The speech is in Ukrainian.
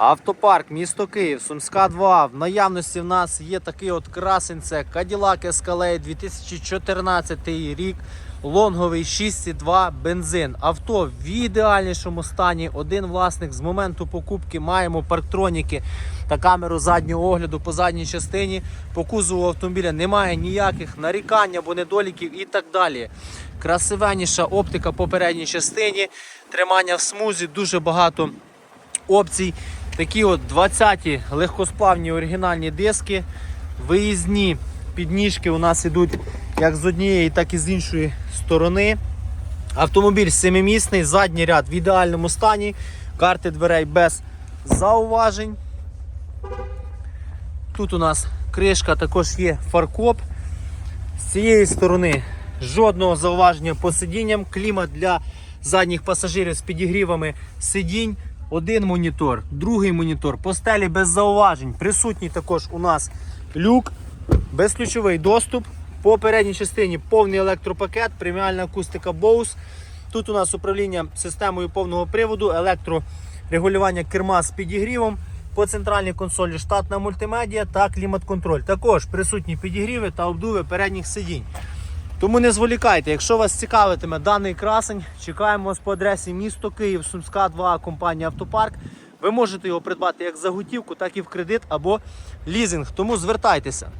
Автопарк, місто Київ, Сумська 2. В наявності в нас є такий от красень, це Cadillac Escalade 2014 рік. Лонговий 6,2 бензин. Авто в ідеальнішому стані. Один власник з моменту покупки маємо парктроніки та камеру заднього огляду по задній частині. По кузову автомобіля немає ніяких нарікань або недоліків і так далі. Красивенніша оптика по передній частині. Тримання в смузі, дуже багато опцій. Такі от 20-ті легкосплавні оригінальні диски. Виїзні підніжки у нас йдуть як з однієї, так і з іншої сторони. Автомобіль семимісний, задній ряд в ідеальному стані. Карти дверей без зауважень. Тут у нас кришка також є фаркоп. З цієї сторони жодного зауваження по сидінням. Клімат для задніх пасажирів з підігрівами сидінь. Один монітор, другий монітор, по стелі без зауважень. Присутній також у нас люк, безключовий доступ. По передній частині повний електропакет, преміальна акустика Bose. Тут у нас управління системою повного приводу, електрорегулювання керма з підігрівом. По центральній консолі штатна мультимедіа та клімат-контроль. Також присутні підігріви та обдуви передніх сидінь. Тому не зволікайте, якщо вас цікавитиме даний красень, чекаємо вас по адресі місто Київ, Сумська 2, компанія Автопарк. Ви можете його придбати як за готівку, так і в кредит або лізинг. Тому звертайтеся.